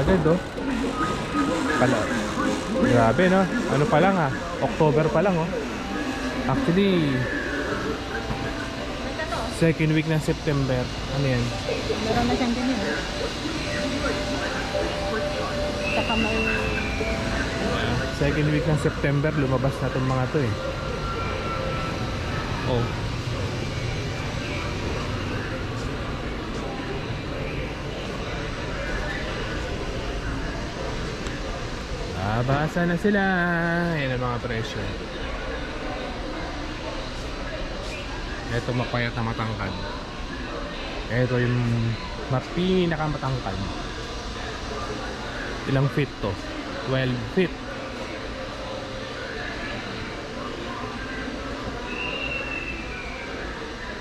agad oh. Pala. Grabe no. Ano pa lang ah. October pa lang oh. Actually, second week ng September. Ano yan? Meron na siyang ganyan. eh. Saka may... Second week ng September, lumabas na itong mga to eh. Oh. Nabasa na sila. Yan ang mga presyo. Ito mapayat na matangkad. Ito yung ma- pinakamatangkad. Ilang feet to? 12 feet.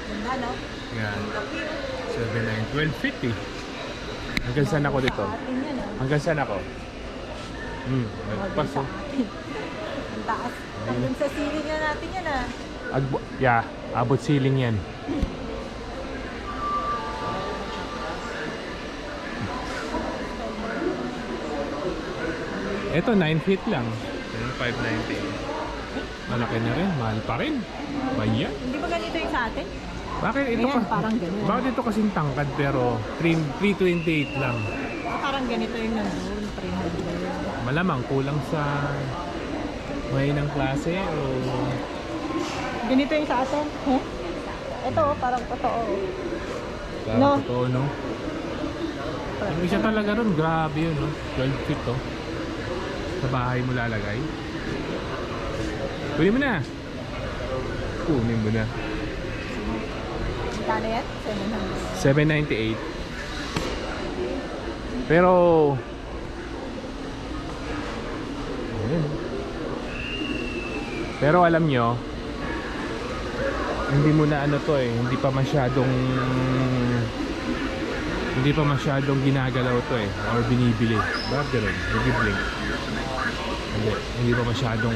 Ganda, no? Yan. 7, 9, 12 feet eh. Hanggang saan ako dito? Ah. Hanggang saan ako? Hmm, nagpas oh. Ang taas. Hanggang sa ceiling na natin yan, ah. Agbo, yeah, abot ceiling yan. Ito 9 feet lang. Ito 590. Malaki na rin, mahal pa rin. Bayan. Hindi ba ganito yung sa atin? Bakit ito Ayan, ka? parang ganun. Bakit ito kasing tangkad pero 3, 328 lang? Ah, Parang ganito yung nandun, 300. Malamang kulang sa mahinang klase o Ganito yung sa atin. Huh? Ito, oh, parang totoo. parang No. totoo, no? Yung isa talaga ron, grabe yun, no? 12 feet, to. Sa bahay mo lalagay. Kunin mo na! Kunin mo na. Kano yan? 700. 798. Pero... Pero alam nyo, hindi mo na ano to eh, hindi pa masyadong hindi pa masyadong ginagalaw to eh or binibili. Bakit ganun? Nag-blink. Hindi, hindi pa masyadong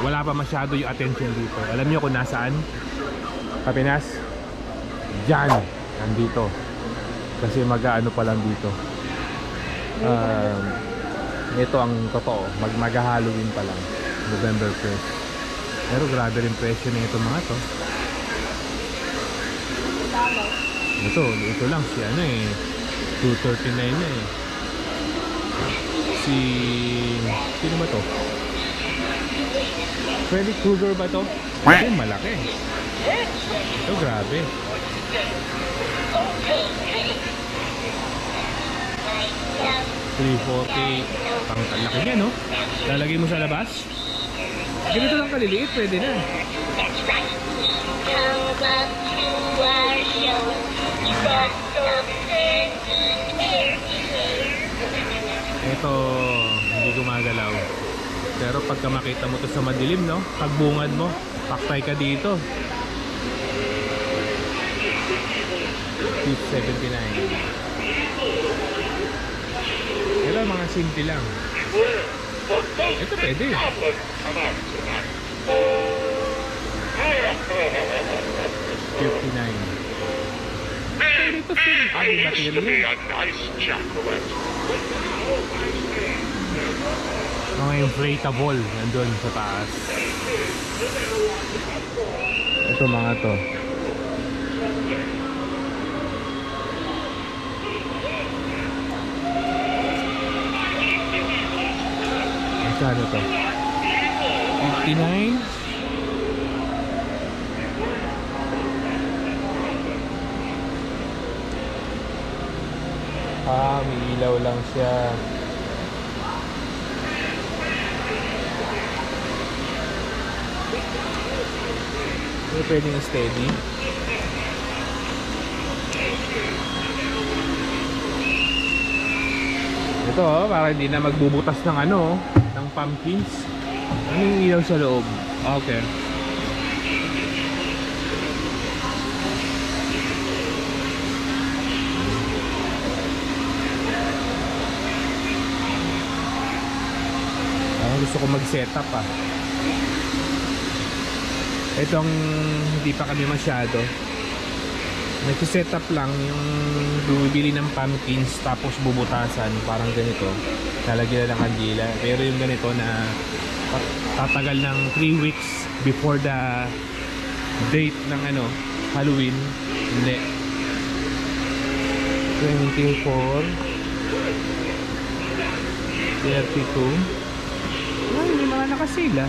wala pa masyado yung attention dito. Alam niyo kung nasaan? Kapinas? Diyan, nandito. Kasi mag-ano pa lang dito. Um, ito ang totoo, mag mag-Halloween pa lang. November 1st. Pero grabe rin presyo na ito mga to. Ito, ito lang si ano eh 239 na eh. Si sino ba to? Freddy Krueger ba to? Ito yung malaki. Ito grabe. Three forty. Pang laki niya no? Lalagay mo sa labas? Ganito lang kaliliit, pwede na. Ito, hindi gumagalaw. Pero pagka makita mo to sa madilim, no? Pagbungad mo, paktay ka dito. 79. Ito, mga simple lang. Ito pwede. Fifty-nine. Mga inflatable nandun sa taas. Ito mga to. Magkano to? 59? Ah, may ilaw lang siya. Hindi pwedeng steady. Ito oh, para hindi na magbubutas ng ano, ng pumpkins. Ano yung ilaw sa loob? Okay. Ako gusto ko mag-setup ah. Itong hindi pa kami masyado. Nagsiset up lang yung bumibili ng pumpkins tapos bubutasan. Parang ganito. Lalagyan ng kandila. Pero yung ganito na tat- tatagal ng 3 weeks before the date ng ano Halloween. Hindi. 24 32 ay hindi mga nakasila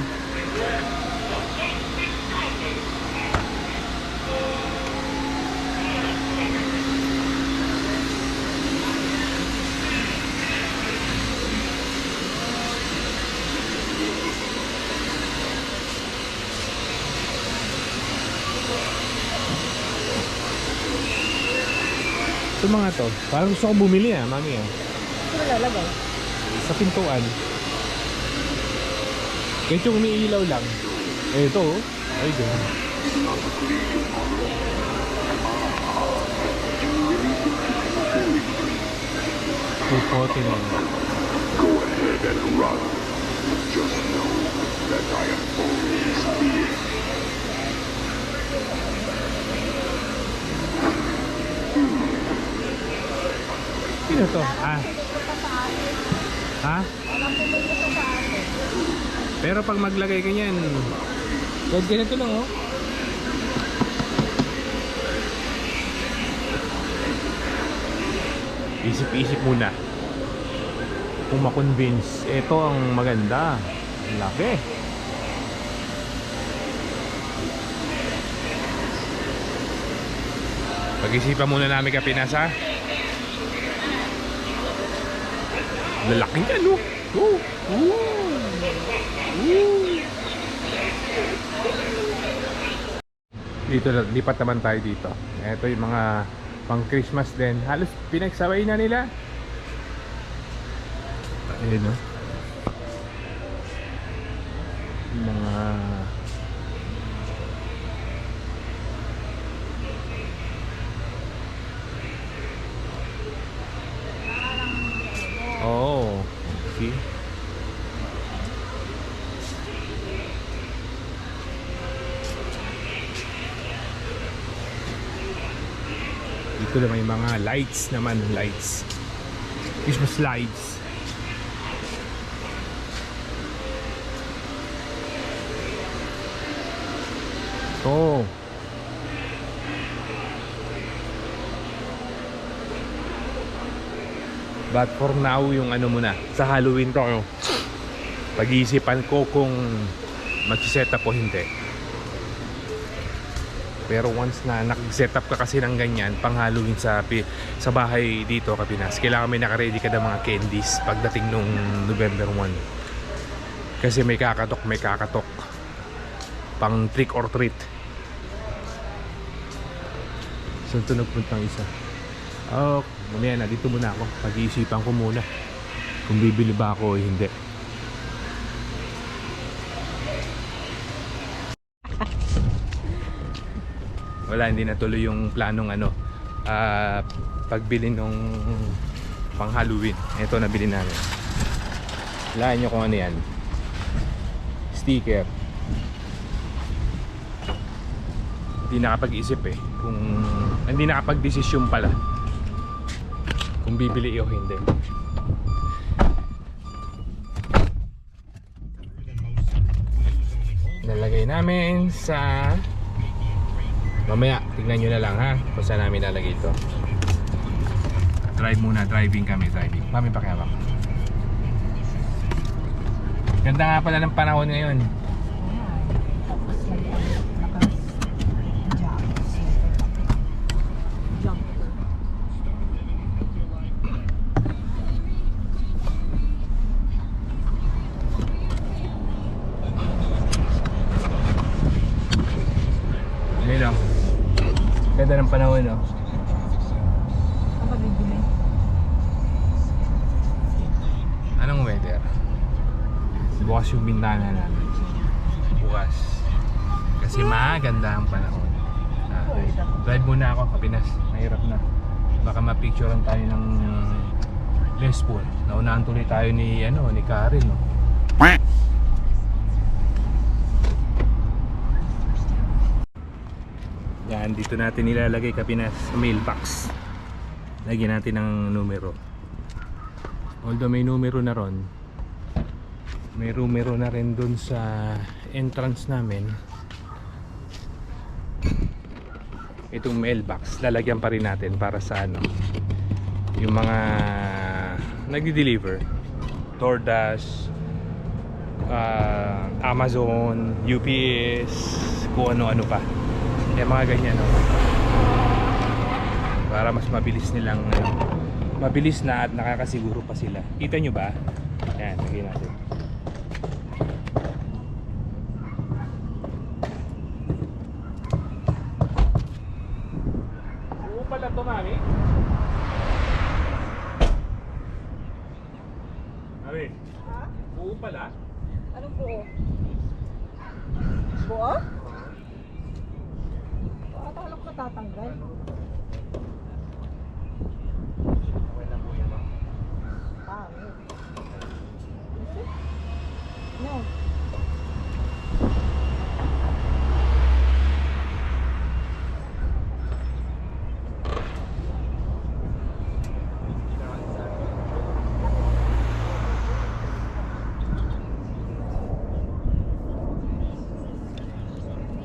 Ito mga to. Parang gusto ko bumili ah, mami ah. Ito lalagay. Sa pintuan. Kahit yung umiilaw lang. Eh, ito oh. Ay, ganun. Two forty lang. Sino to? Ah. Ha? Pero pag maglagay ka niyan, huwag ganito lang oh. Isip-isip muna. Kung makonvince, ito ang maganda. Laki. Pag-isipan muna namin kapinas ha. Lalaki niya, no? Oh, oh. Dito, lipat naman tayo dito. Ito yung mga pang Christmas din. Halos pinagsabay na nila. Ayun, no? Yung Mga... Oh, see? Dito na may mga lights naman, lights. Christmas lights. Oh. But for now, yung ano muna, sa Halloween to, pag-iisipan ko kung mag-set up o hindi. Pero once na nag-set up ka kasi ng ganyan, pang Halloween sa, sa bahay dito, Kapinas, kailangan may nakaready ka ng mga candies pagdating nung November 1. Kasi may kakatok, may kakatok. Pang trick or treat. Saan ito nagpuntang isa? Oh, mamaya na, dito muna ako. Pag-iisipan ko muna kung bibili ba ako o hindi. Wala, hindi natuloy yung planong ano, ah, pagbili nung pang Halloween. Ito nabili namin. Lahan nyo kung ano yan. Sticker. Hindi nakapag-isip eh. Kung hindi nakapag-desisyon pala. Kung bibili o hindi. Nalagay namin sa Mamaya, tignan nyo na lang ha kung saan namin lalagay ito. Drive muna, driving kami, driving. Mami pakiawak. Ganda nga pala ng panahon ngayon. Tapos lagyan. Lakas. Jumper. Jumper. Ngayon oh. Ganda ng panahon oh. Ang pabibili. Anong weather? Yung bintana namin. Bukas. Kasi maganda ang panahon. Ah, drive muna ako, kapinas. Mahirap na. Baka mapicturean tayo ng Les Paul. Naunahan tuloy tayo ni, ano, ni Karen. No? Yan, dito natin nilalagay kapinas sa mailbox. Lagyan natin ng numero. Although may numero na ron, may numero na rin dun sa entrance namin. Itong mailbox, lalagyan pa rin natin para sa ano, yung mga nagdi-deliver. DoorDash, ah, Amazon, UPS, kung ano-ano pa. Yung mga ganyan, no? Para mas mabilis nilang, ano, mabilis na at nakakasiguro pa sila. Kita nyo ba? Yan, lagyan natin. Oo pala to, mami. Mami, Ha? oo pala. Anong buo? Ako lang matatanggal? Okay na po yan, ma'am. Pangit. No.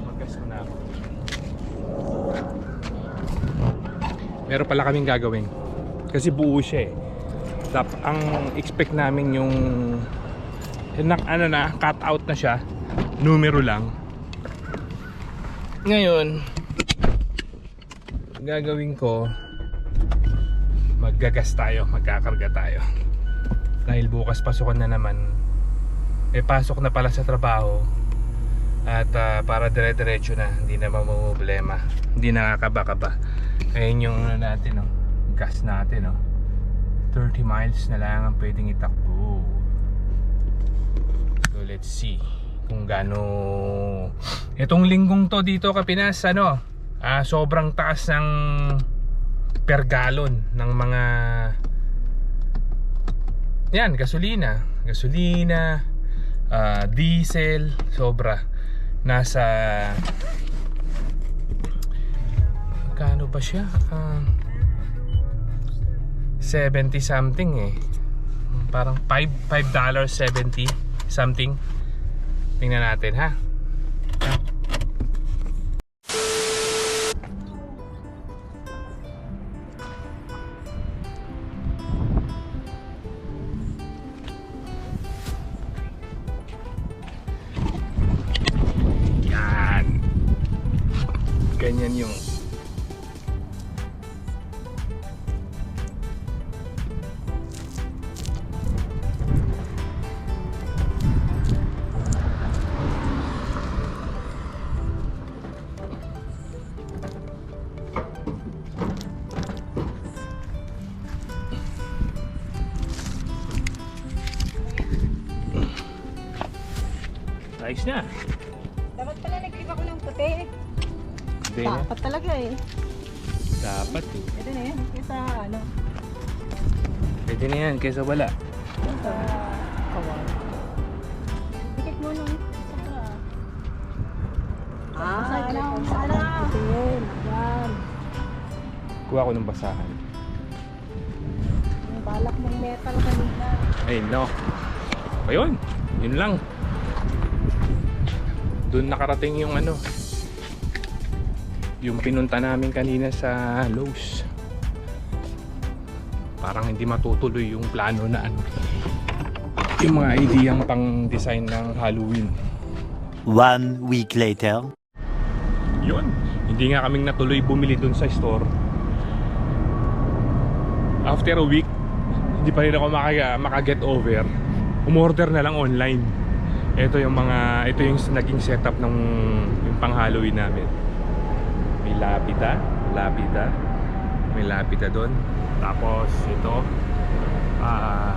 Mag-gas ko na ako. Meron pala kaming gagawin. Kasi buo siya eh. Tap, ang expect namin yung nak- ano na, cut out na siya. Numero lang. Ngayon, gagawin ko maggagas tayo, magkakarga tayo. Dahil bukas pasukan na naman. Eh pasok na pala sa trabaho. At ah, para dire-diretso na, hindi na problema. Hindi nakakaba-kaba. Ayun yung ano natin, oh. gas natin. Oh. 30 miles na lang ang pwedeng itakbo. So let's see kung gaano itong linggong to dito Kapinas ano ah, sobrang taas ng per gallon ng mga yan gasolina gasolina ah, diesel sobra nasa kano ba siya? Ah, 70 something eh. Parang 5 5 dollars 70 something. Tingnan natin ha ayos na Dapat pala nag-click ako ng puti. Hindi na. Dapat talaga eh. Dapat eh. Ito na yan. Kaysa ano. Pwede na yan kaysa wala. Ito. Kawan. Dikit mo nung isa Ah, sana. Sana. Yun. Yan. Kuha ko ng basahan. Yung balak mong metal kanina. Ay no. Ayun. Yun lang. Doon nakarating yung ano. Yung pinunta namin kanina sa Lowe's. Parang hindi matutuloy yung plano na ano. Yung mga ideyang pang design ng Halloween. One week later. Yun. Hindi nga kaming natuloy bumili dun sa store. After a week, hindi pa rin ako maka, maka-get over. Umorder na lang online. Ito yung mga, ito yung naging setup ng yung pang Halloween namin. May lapida, lapida. May lapida doon. Tapos ito, ah,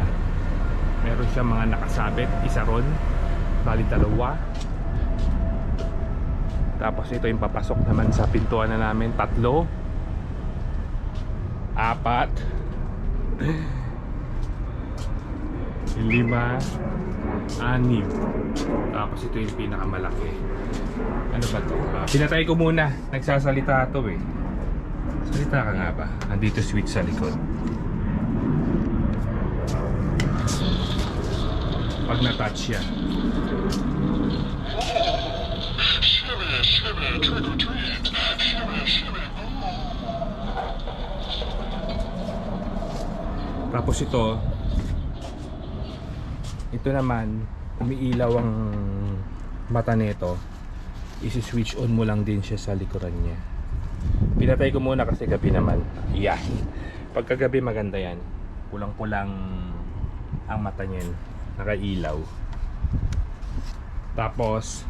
meron siya mga nakasabit, isa ron. Bali dalawa. Tapos ito yung papasok naman sa pintuan na namin, tatlo. Apat. Lima. Anim. Tapos ito yung pinakamalaki. Ano ba to? Ah, pinatay ko muna. Nagsasalita to eh. Salita ka nga ba? Nandito switch sa likod. Pag na-touch yan. Tapos ito, ito naman, umiilaw ang mata nito. Isi-switch on mo lang din siya sa likuran niya. Pinatay ko muna kasi gabi naman. Yeah. Pagkagabi maganda yan. Pulang-pulang ang mata niyan. Nakailaw. Tapos,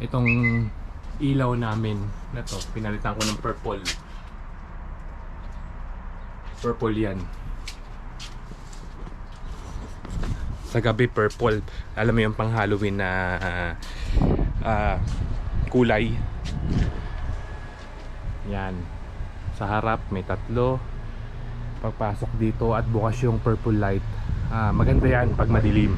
itong ilaw namin na to, pinalitan ko ng purple. Purple yan. Sa gabi purple. Alam mo yung pang Halloween na ah, ah, kulay. Yan. Sa harap may tatlo. Pagpasok dito at bukas yung purple light. Ah, maganda yan pag madilim.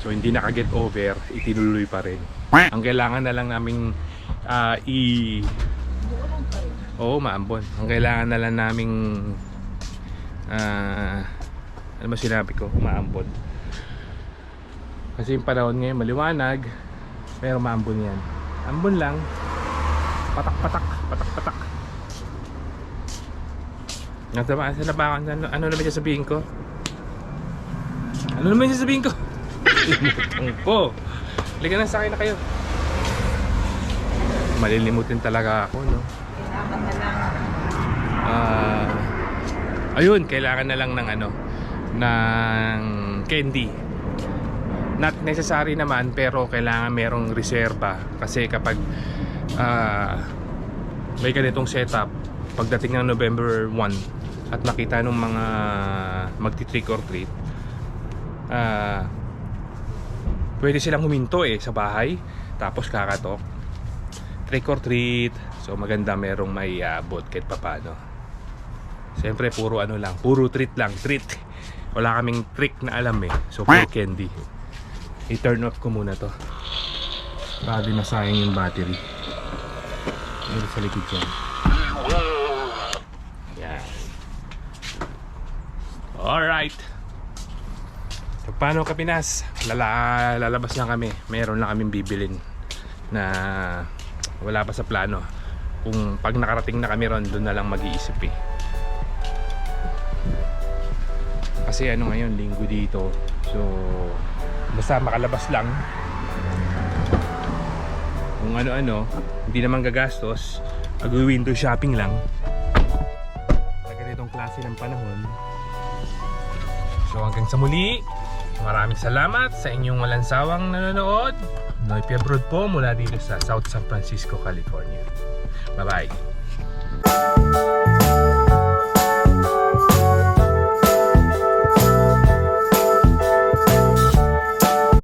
So hindi naka-get over, itinuloy pa rin. Ang kailangan na lang naming ah, i Oo, maambon. Ang kailangan na lang naming ah ano ba sinabi ko? Maambon. Kasi yung panahon ngayon maliwanag, pero maambon yan. Ambon lang. Patak-patak, patak-patak. Nasa ba? Saan na ba? ako? Ano, ano naman sasabihin ko? Ano naman sasabihin ko? Ang po. Liga na sa akin na kayo. Malilimutin talaga ako, no? Kailangan na lang. Ah, ayun, kailangan na lang ng ano, ng candy. Not necessary naman, pero kailangan merong reserba. Kasi kapag ah, may ganitong setup, pagdating ng November 1 at makita ng mga magti-trick or treat, ah, pwede silang huminto eh sa bahay, tapos kakatok. Trick or treat, so maganda merong may abot kahit papano. Siyempre puro ano lang, puro treat lang, treat. Wala kaming trick na alam eh. So puro candy. I-turn off ko muna to. Para di masayang yung battery. Meron sa likod dyan. Yan. Alright. So, paano ka Pinas? Lala, lalabas na kami. Meron na kaming bibilin na wala pa sa plano. Kung pag nakarating na kami ron, doon na lang mag-iisip eh. Kasi ano ngayon, linggo dito. So, basta makalabas lang. Kung ano-ano, hindi naman gagastos. Mag-window shopping lang. Sa ganitong klase ng panahon. So hanggang sa muli, maraming salamat sa inyong walang sawang nanonood. Noy Abroad po mula dito sa South San Francisco, California. Bye-bye.